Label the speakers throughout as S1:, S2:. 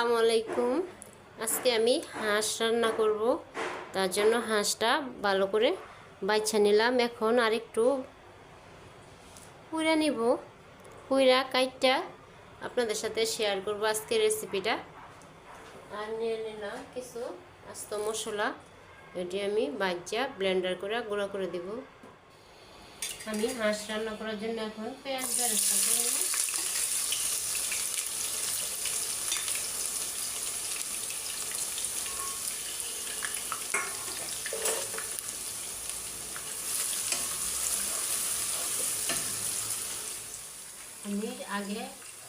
S1: আসসালামু আলাইকুম। আজকে আমি হাঁস রান্না করব। তার জন্য হাঁসটা ভালো করে বাচ্চা নিলাম। এখন আরেকটু পুইরা নিব। পুইরা কাইটটা আপনাদের সাথে শেয়ার করব আজকে রেসিপিটা আর নিয়ে নিলাম কিছু আস্ত মশলা। এটি আমি বাচ্চা ব্লেন্ডার করে গুঁড়া করে দেব। আমি হাঁস রান্না করার জন্য এখন পেঁয়াজ বেরেস্তা করে আমি আগে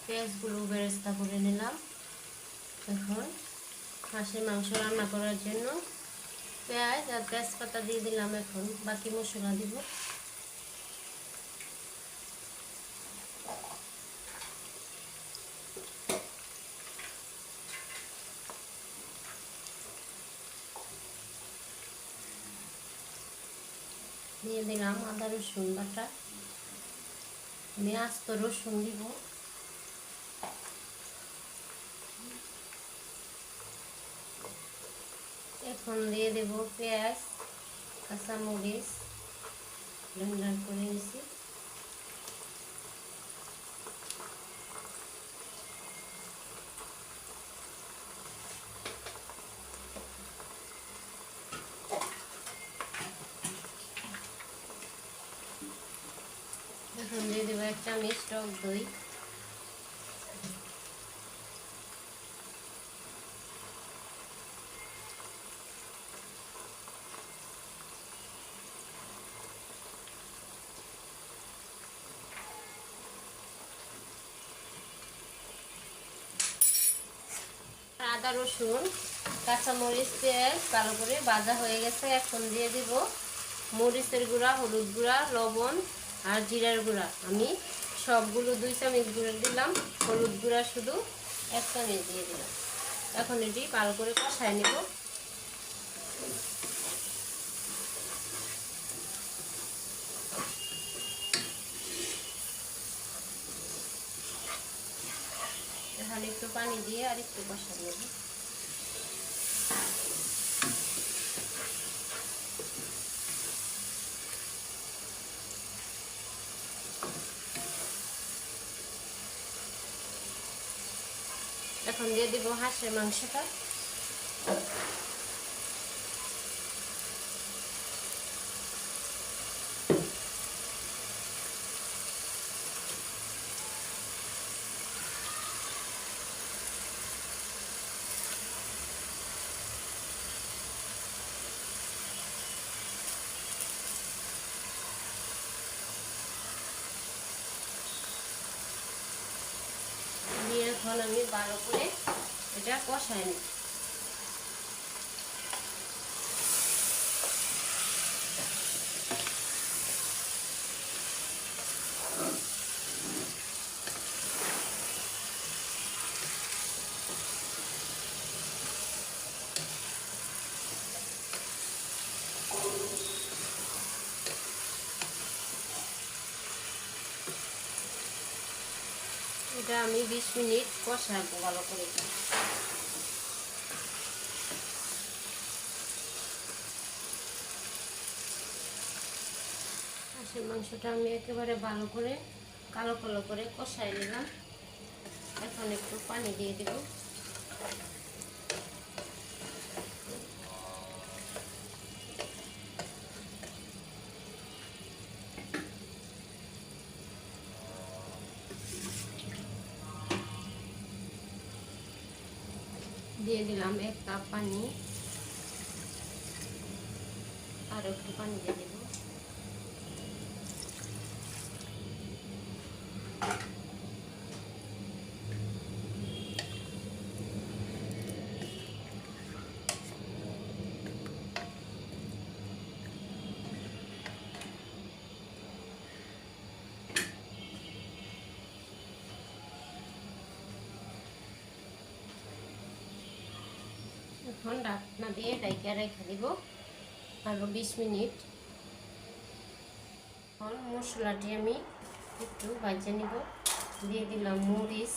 S1: পেঁয়াজগুলো বেরেস্তা করে নিলাম। এখন হাঁসের মাংস রান্না করার জন্য পেঁয়াজ আর তেজপাতা দিয়ে দিলাম এখন, বাকি মশলা দিব। দিয়ে দিলাম আদা রসুন বাটা। আমি তো রসুন দিব এখন দিয়ে দেব পেঁয়াজ কাঁচামরিচ ব্লেন্ডার করে নিয়েছি এখন দিয়ে দেবো এক চামচ টক দই। আদা রসুন, কাঁচামরিচ পেঁয়াজ ভালো করে ভাজা হয়ে গেছে। এখন দিয়ে দিব মরিচের গুঁড়া, হলুদ গুঁড়া, লবণ আর জিরার গুঁড়া। আমি সবগুলো দুই চামচ গুঁড়ো দিলাম। হলুদ গুঁড়া শুধু এক চামচ দিয়ে দিলাম। এখন এটি ভালো করে কষায় নেব। এখানে একটু পানি দিয়ে আর একটু কষা নেব। এখন দিয়ে দিব হাঁসের মাংসটা দিয়ে এখন উপরে এটা কষাই নিই। এটা আমি বিশ মিনিট কষাবো ভালো করে হাঁসের মাংসটা আমি একেবারে ভালো করে, কালো কালো করে কষাই নিলাম। এখন একটু পানি দিয়ে দেব। দিয়ে দিলাম এক কাপ পানি। আর একটু পানি দিয়ে দেব। এখন ডাকনা দিয়ে ডাইকা রেখে দিব আরও বিশ মিনিট। এখন মশলাটি আমি একটু বাজে নিব। দিয়ে দিলাম মরিচ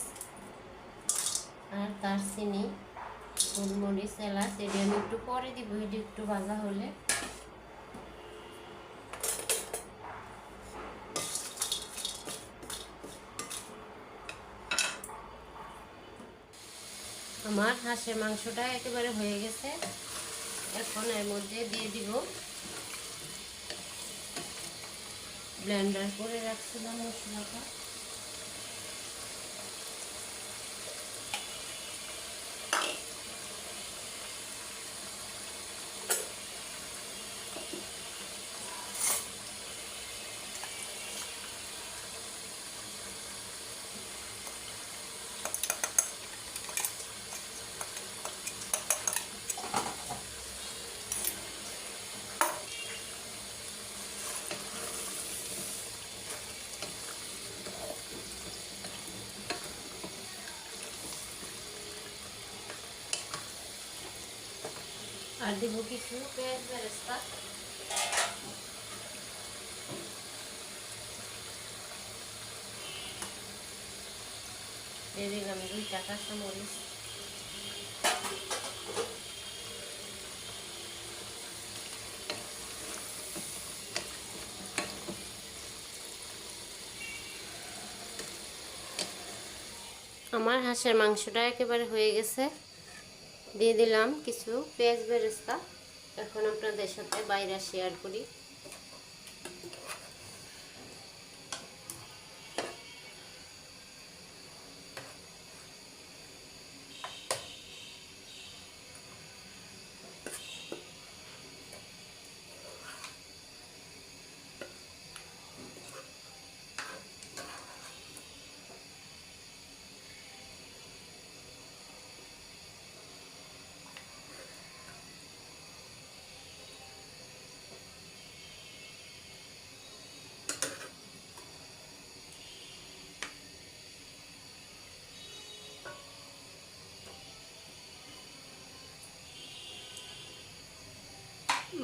S1: আর তার চিনি গোলমরিচ, এলাচ এটি আমি একটু পরে দিব, এটি একটু ভাজা হলে। আমার হাঁসের মাংসটা একেবারে হয়ে গেছে। এখন এর মধ্যে দিয়ে দিব ব্লেন্ডার করে রাখছিলাম মশলাটা। আর দিব কিছু পেঁয়াজ বেরেস্তা দিয়ে দিলাম দুইটা কাঁচামরিচ আমার হাঁসের মাংসটা একেবারে হয়ে গেছে। দিয়ে দিলাম কিছু পেঁয়াজ বেরেস্তা। এখন আপনাদের সাথে বাইরে শেয়ার করি।